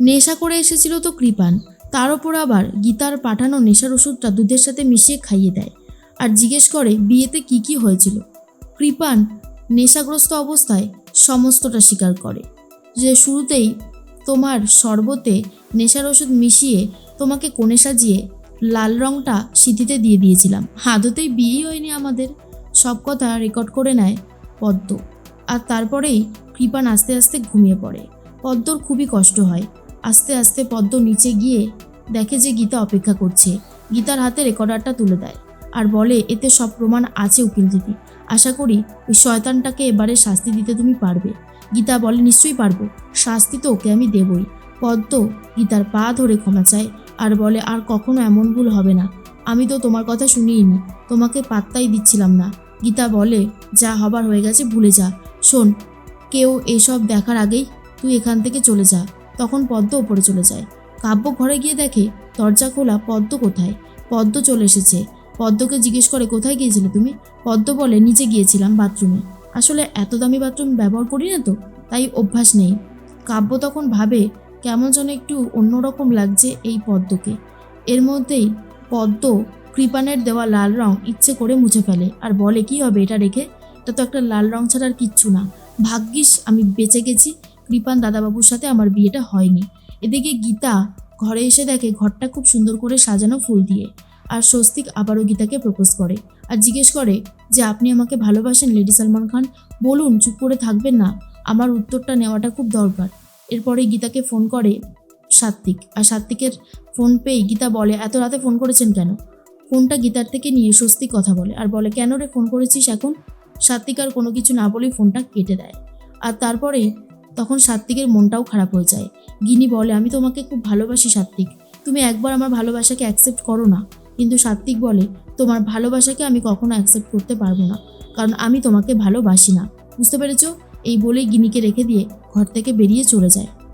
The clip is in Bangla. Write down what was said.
নেশা করে এসেছিল তো কৃপান। তার ওপর আবার গীতার পাঠানো নেশার ওষুধটা দুধের সাথে মিশিয়ে খাইয়ে দেয় আর জিজ্ঞেস করে, বিয়েতে কি কি হয়েছিল? কৃপান নেশাগ্রস্ত অবস্থায় সমস্তটা স্বীকার করে যে, শুরুতেই তোমার শরবতে নেশার ওষুধ মিশিয়ে তোমাকে কোণে সাজিয়ে লাল রংটা সিঁথিতে দিয়ে দিয়েছিলাম। আদতেই বিয়েই হয়নি আমাদের। সব কথা রেকর্ড করে নেয় পদ্ম। আর তারপরেই কৃপান আস্তে আস্তে ঘুমিয়ে পড়ে। পদ্মর খুবই কষ্ট হয়। আস্তে আস্তে পদ্ম নিচে গিয়ে দেখে যে গীতা অপেক্ষা করছে। গীতার হাতে রেকর্ডারটা তুলে দেয় আর বলে, এতে সব প্রমাণ আছে, উকিল দিদি। আশা করি ওই শয়তানটাকে এবারে শাস্তি দিতে তুমি পারবে। গীতা বলে, নিশ্চয়ই পারব। শাস্তি তো ওকে আমি দেবই। পদ্ম গীতার পা ধরে ক্ষমা চায় আর বলে, আর কখনো এমন ভুল হবে না। আমি তো তোমার কথা শুনিনি তোমাকে পাত্তাই দিচ্ছিলাম না। গীতা বলে, যা হবার হয়ে গেছে, ভুলে যা। শোন, কেউ এসব দেখার আগেই তুই এখান থেকে চলে যা। তখন পদ্ম ওপরে চলে যায়। কাব্য ঘরে গিয়ে দেখে, দরজা খোলা, পদ্ম কোথায়? পদ্ম চলে এসেছে। পদ্মকে জিজ্ঞেস করে, কোথায় গিয়েছিলে তুমি? পদ্ম বলে নিচে গিয়েছিলাম বাথরুমে। আসলে এত দামি বাথরুম ব্যবহার করি না তো, তাই অভ্যাস নেই। কাব্য তখন ভাবে, কেমন যেন একটু অন্যরকম লাগছে এই পদ্মকে। এর মধ্যেই পদ্ম কৃপানের দেওয়া লাল রং ইচ্ছে করে মুছে ফেলে আর বলে, কি হবে এটা রেখে? এটা তো একটা লাল রং ছাড়া আর কিচ্ছু না। ভাগ্যিস আমি বেঁচে গেছি কৃপান দাদাবাবুর সাথে আমার বিয়েটা হয়নি। এদিকে গীতা ঘরে এসে দেখে ঘরটা খুব সুন্দর করে সাজানো ফুল দিয়ে, আর স্বস্তিক আবারও গীতাকে প্রপোজ করে আর জিজ্ঞেস করে যে, আপনি আমাকে ভালোবাসেন, লেডি সালমান খান? বলুন, চুপ করে থাকবেন না। আমার উত্তরটা নেওয়াটা খুব দরকার। এরপরে গীতাকে ফোন করে সাত্বিক আর সাত্বিকের ফোন পেয়ে গীতা বলে, এত রাতে ফোন করেছেন কেন? ফোনটা গীতার থেকে নিয়ে স্বস্তিক কথা বলে আর বলে, কেন রে ফোন করেছিস এখন? সাত্বিক আর কোনো কিছু না বলেই ফোনটা কেটে দেয়। আর তারপরেই তখন সাত্ত্বিকের মনটাও খারাপ হয়ে যায়। গিনি বলে, আমি তোমাকে খুব ভালোবাসি সাত্ত্বিক তুমি একবার আমার ভালোবাসাকে অ্যাকসেপ্ট করো না। কিন্তু সাত্ত্বিক বলে, তোমার ভালোবাসাকে আমি কখনো অ্যাকসেপ্ট করতে পারব না, কারণ আমি তোমাকে ভালোবাসি না। বুঝতে পেরেছ? এই বলেই গিনিকে রেখে দিয়ে ঘর থেকে বেরিয়ে চলে যায়।